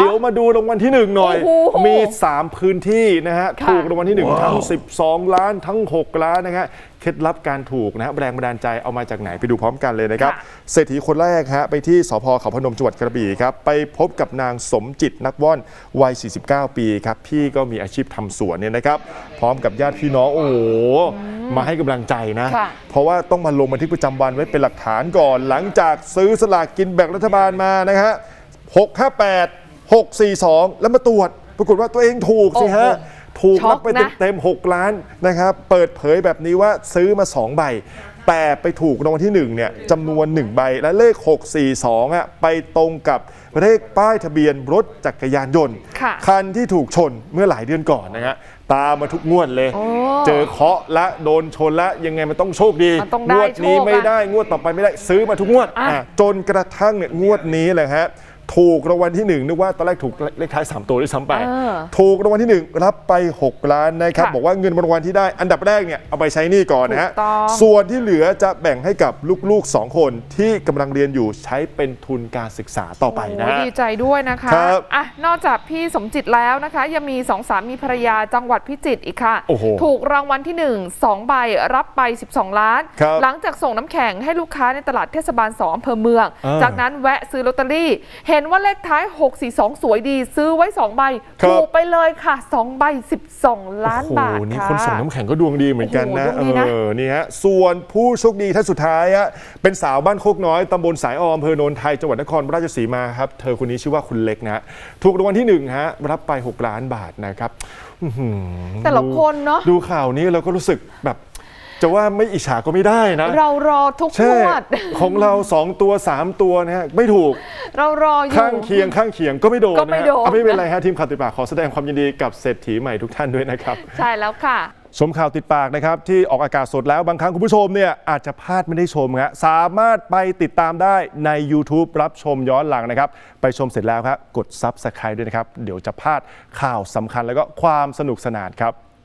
เดี๋ยวมาดูรางวัลที่หนึ่งหน่อย โอ้โหมี 3 พื้นที่นะฮะค่ะ ถูกรางวัลที่1ทั้ง 12 ล้านทั้ง 6 ล้านนะฮะเคล็ดลับการถูกนะฮะแรงบันดาลใจเอามาจากไหนไปดูพร้อมกันเลยนะครับค่ะเศรษฐีคนแรกฮะไปที่สพเขาพนมจังหวัดกระบี่ครับ ไปพบกับนางสมจิตนักว่อนวัย 49 ปีครับ พี่ก็มีอาชีพทำสวนเนี่ยนะครับ พร้อมกับญาติพี่น้องโอ้โหมาให้กำลังใจนะ ค่ะ เพราะว่าต้องมาลงบันทึกประจำวันไว้เป็นหลักฐานก่อน หลังจากซื้อสลากกินแบ่งรัฐบาลมานะฮะ658 642 แล้วมาตรวจ ปรากฏว่าตัวเองถูกสิฮะโอ้โหถูกช็อกรับไปนะ เต็มๆ6ล้านนะครับ เปิดเผยแบบนี้ว่าซื้อมา 2 ใบ แต่ไปถูกรางวัลที่1เนี่ยจำนวน 1 ใบ และเลข 642อะไปตรงกับเลขป้ายทะเบียนรถจักรยานยนต์ ค่ะ คันที่ถูกชนเมื่อหลายเดือนก่อนนะฮะตามมาทุกงวดเลย โอ้เจอเคาะละโดนชนละยังไงมันต้องโชคดีมันต้องได้งวดนี้โชคอะไม่ได้งวดต่อไปไม่ได้ซื้อมาทุกงวดอะ อะจนกระทั่งเนี่ยงวดนี้เลยฮะ ถูกรางวัลที่หนึ่งนึกว่าตอนแรกถูกเลขท้าย 3 ตัวด้วยซ้ำไป เออถูกรางวัลที่หนึ่งรับไป 6 ล้านนะครับ ค่ะบอกว่าเงินรางวัลที่ได้อันดับแรกเนี่ยเอาไปใช้หนี้ก่อนนะฮะถูกต้อง ส่วนที่เหลือจะแบ่งให้กับลูกๆ 2 คนที่กำลังเรียนอยู่ใช้เป็นทุนการศึกษาต่อไปนะโอ้ฮะ ดีใจด้วยนะคะครับอะนอกจากพี่สมจิตแล้วนะคะ ยังมีสองสามีภรรยาจังหวัดพิจิตรอีกค่ะ โอ้โหถูกรางวัลที่ 1 2 ใบรับไป 12 ล้าน ครับหลังจากส่งน้ำแข็งให้ลูกค้าในตลาดเทศบาล2อำเภอเมือง อ่าจากนั้นแวะซื้อลอตเตอรี่ เห็นว่าเลขท้าย 642 สวยดี ซื้อไว้ 2 ใบครับ ถูกไปเลยค่ะ 2 ใบ 12 ล้านบาทโอ้โหนี่ค่ะ คนส่งน้ำแข็งก็ดวงดีเหมือนกันนะ โอ้โหดวงดีนะเออนี่ฮะ ส่วนผู้โชคดีท่านสุดท้ายฮะ เป็นสาวบ้านโคกน้อยตำบลสายออมอำเภอโนนไทย จังหวัดนครราชสีมาครับ เธอคนนี้ชื่อว่าคุณเล็กนะฮะถูกรางวัลที่หนึ่งฮะ รับไป 6 ล้านบาทนะครับอื้อหือแต่ละคนเนาะดูข่าวนี้เราก็รู้สึกแบบ จะว่าไม่อิจฉาก็ไม่ได้นะ เรารอทุกงใช่วด ของเรา 2 ตัว 3 ตัวนะฮะ ไม่ถูก เรารออยู่ ข้างเคียงข้างเคียงก็ไม่โดนก็ไม่นะฮะโดน เอาไม่เป็นไรฮะทีมข่าวติดปากขอแสดงความยินดีกับเศรษฐีใหม่ทุกท่านด้วยนะครับ ใช่แล้วค่ะ ชมข่าวติดปากนะครับ ที่ออกอากาศสดแล้วบางครั้งคุณผู้ชมเนี่ยอาจจะพลาดไม่ได้ชมฮะสามารถไปติดตามได้ใน YouTube รับชมย้อนหลังนะครับ ไปชมเสร็จแล้วครับกด Subscribe ด้วยนะครับ เดี๋ยวจะพลาดข่าวสำคัญแล้วก็ความสนุกสนานครับ